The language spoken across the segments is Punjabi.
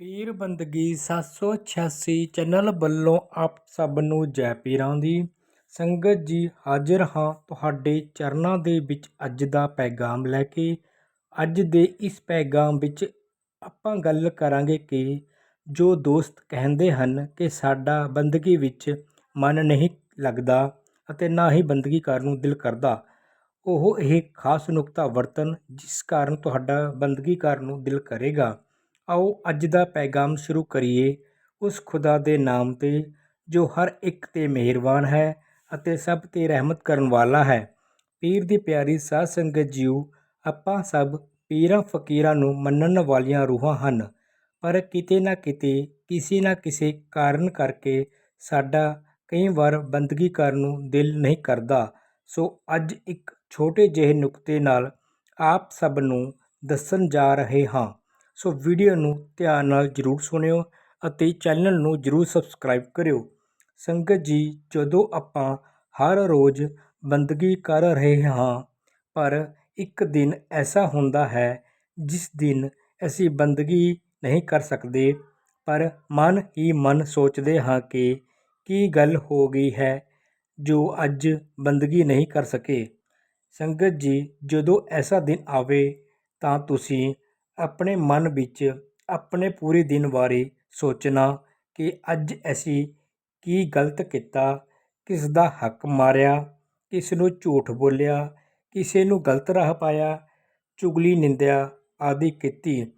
ਪੀਰ ਬੰਦਗੀ 786 ਚੈਨਲ ਵੱਲੋਂ ਆਪ ਸਭ ਨੂੰ ਜੈ ਪੀਰਾਂ ਦੀ ਸੰਗਤ ਜੀ ਹਾਜ਼ਰ ਹਾਂ। ਤੁਹਾਡੇ ਚਰਨਾਂ ਦੇ ਵਿੱਚ ਅੱਜ ਦਾ ਪੈਗਾਮ ਲੈ ਕੇ, ਅੱਜ ਦੇ ਇਸ ਪੈਗਾਮ ਵਿੱਚ ਆਪਾਂ ਗੱਲ ਕਰਾਂਗੇ ਕਿ ਜੋ ਦੋਸਤ ਕਹਿੰਦੇ ਹਨ ਕਿ ਸਾਡਾ ਬੰਦਗੀ ਵਿੱਚ ਮਨ ਨਹੀਂ ਲੱਗਦਾ ਅਤੇ ਨਾ ਹੀ ਬੰਦਗੀ ਕਰਨ ਨੂੰ ਦਿਲ ਕਰਦਾ, ਉਹ ਇਹ ਖਾਸ ਨੁਕਤਾ ਵਰਤਨ ਜਿਸ ਕਾਰਨ ਤੁਹਾਡਾ ਬੰਦਗੀ ਕਰਨ ਨੂੰ ਦਿਲ ਕਰੇਗਾ। ਆਓ ਅੱਜ ਦਾ ਪੈਗਾਮ ਸ਼ੁਰੂ ਕਰੀਏ ਉਸ ਖੁਦਾ ਦੇ ਨਾਮ ਤੇ, ਜੋ ਹਰ ਇੱਕ ਤੇ ਮਿਹਰਬਾਨ ਹੈ ਅਤੇ ਸਭ ਤੇ ਰਹਿਮਤ ਕਰਨ ਵਾਲਾ ਹੈ। ਪੀਰ ਦੀ ਪਿਆਰੀ ਸਾਧ ਸੰਗਤ ਜੀਓ, ਆਪਾਂ ਸਭ ਪੀਰਾਂ ਫਕੀਰਾਂ ਨੂੰ ਮੰਨਣ ਵਾਲੀਆਂ ਰੂਹਾਂ ਹਨ, ਪਰ ਕਿਤੇ ਨਾ ਕਿਤੇ, ਕਿਸੇ ਨਾ ਕਿਸੇ ਕਾਰਨ ਕਰਕੇ ਸਾਡਾ ਕਈ ਵਾਰ ਬੰਦਗੀ ਕਰਨ ਨੂੰ ਦਿਲ ਨਹੀਂ ਕਰਦਾ। ਸੋ ਅੱਜ ਇੱਕ ਛੋਟੇ ਜਿਹੇ ਨੁਕਤੇ ਨਾਲ ਆਪ ਸਭ ਨੂੰ ਦੱਸਣ ਜਾ ਰਹੇ ਹਾਂ। ਸੋ ਵੀਡੀਓ ਨੂੰ ਧਿਆਨ ਨਾਲ ਜਰੂਰ ਸੁਣਿਓ ਅਤੇ ਚੈਨਲ ਨੂੰ ਜਰੂਰ ਸਬਸਕ੍ਰਾਈਬ ਕਰਿਓ। ਸੰਗਤ ਜੀ, ਜਦੋਂ ਆਪਾਂ ਹਰ ਰੋਜ਼ ਬੰਦਗੀ ਕਰ ਰਹੇ ਹਾਂ, ਪਰ ਇੱਕ ਦਿਨ ਐਸਾ ਹੁੰਦਾ ਹੈ ਜਿਸ ਦਿਨ ਅਸੀਂ ਬੰਦਗੀ ਨਹੀਂ ਕਰ ਸਕਦੇ, ਪਰ ਮਨ ਹੀ ਮਨ ਸੋਚਦੇ ਹਾਂ ਕਿ ਕੀ ਗੱਲ ਹੋ ਗਈ ਹੈ ਜੋ ਅੱਜ ਬੰਦਗੀ ਨਹੀਂ ਕਰ ਸਕੇ। ਸੰਗਤ ਜੀ, ਜਦੋਂ ਐਸਾ ਦਿਨ ਆਵੇ ਤਾਂ ਤੁਸੀਂ ਆਪਣੇ ਮਨ ਵਿੱਚ ਆਪਣੇ ਪੂਰੇ ਦਿਨ ਬਾਰੇ ਸੋਚਣਾ ਕਿ ਅੱਜ ਅਸੀਂ ਕੀ ਗਲਤ ਕੀਤਾ, ਕਿਸ ਦਾ ਹੱਕ ਮਾਰਿਆ, ਕਿਸ ਨੂੰ ਝੂਠ ਬੋਲਿਆ, ਕਿਸੇ ਨੂੰ ਗਲਤ ਰਾਹ ਪਾਇਆ, ਚੁਗਲੀ, ਨਿੰਦਿਆ ਆਦਿ ਕੀਤੀ।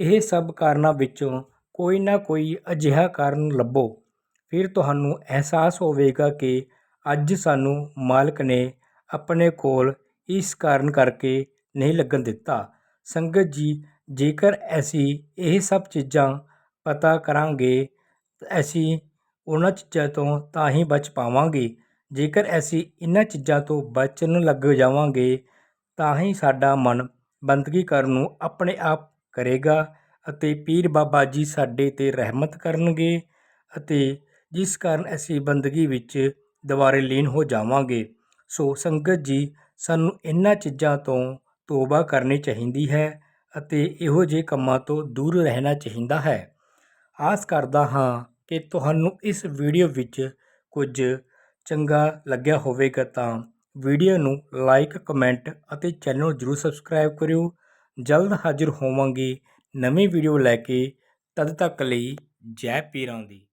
ਇਹ ਸਭ ਕਾਰਨਾਂ ਵਿੱਚੋਂ ਕੋਈ ਨਾ ਕੋਈ ਅਜਿਹਾ ਕਾਰਨ ਲੱਭੋ। ਫਿਰ ਤੁਹਾਨੂੰ ਅਹਿਸਾਸ ਹੋਵੇਗਾ ਕਿ ਅੱਜ ਸਾਨੂੰ ਮਾਲਕ ਨੇ ਆਪਣੇ ਕੋਲ ਇਸ ਕਾਰਨ ਕਰਕੇ ਨਹੀਂ ਲੱਗਣ ਦਿੱਤਾ। ਸੰਗਤ ਜੀ ਜੇਕਰ ਅਸੀਂ ਇਹ ਸਭ ਚੀਜ਼ਾਂ ਪਤਾ ਕਰਾਂਗੇ, ਅਸੀਂ ਉਹਨਾਂ ਚੀਜ਼ਾਂ ਤੋਂ ਤਾਂ ਹੀ ਬਚ ਪਾਵਾਂਗੇ। ਜੇਕਰ ਅਸੀਂ ਇਹਨਾਂ ਚੀਜ਼ਾਂ ਤੋਂ ਬਚਣ ਲੱਗ ਜਾਵਾਂਗੇ, ਤਾਂ ਹੀ ਸਾਡਾ ਮਨ ਬੰਦਗੀ ਕਰਨ ਨੂੰ ਆਪਣੇ ਆਪ ਕਰੇਗਾ ਅਤੇ ਪੀਰ ਬਾਬਾ ਜੀ ਸਾਡੇ ਤੇ ਰਹਿਮਤ ਕਰਨਗੇ ਅਤੇ ਜਿਸ ਕਾਰਨ ਅਸੀਂ ਬੰਦਗੀ ਵਿੱਚ ਦੁਬਾਰੇ ਲੀਨ ਹੋ ਜਾਵਾਂਗੇ। ਸੋ ਸੰਗਤ ਜੀ, ਸਾਨੂੰ ਇਹਨਾਂ ਚੀਜ਼ਾਂ ਤੋਂ ਤੋਬਾ ਕਰਨੀ ਚਾਹੀਦੀ ਹੈ। ਅਤੇ ਇਹੋ ਜਿਹੇ ਕੰਮਾਂ ਤੋਂ ਦੂਰ ਰਹਿਣਾ ਚਾਹੀਦਾ ਹੈ। ਆਸ ਕਰਦਾ ਹਾਂ ਕਿ ਤੁਹਾਨੂੰ ਇਸ ਵੀਡੀਓ ਵਿੱਚ ਕੁਝ ਚੰਗਾ ਲੱਗਿਆ ਹੋਵੇਗਾ ਤਾਂ ਵੀਡੀਓ ਨੂੰ ਲਾਈਕ, ਕਮੈਂਟ ਅਤੇ ਚੈਨਲ ਨੂੰ ਜਰੂਰ ਸਬਸਕ੍ਰਾਈਬ ਕਰਿਓ। ਜਲਦ ਹਾਜ਼ਰ ਹੋਵਾਂਗੇ ਨਵੀਂ ਵੀਡੀਓ ਲੈ ਕੇ। ਤਦ ਤੱਕ ਲਈ ਜੈ ਪੀਰਾਂ ਦੀ।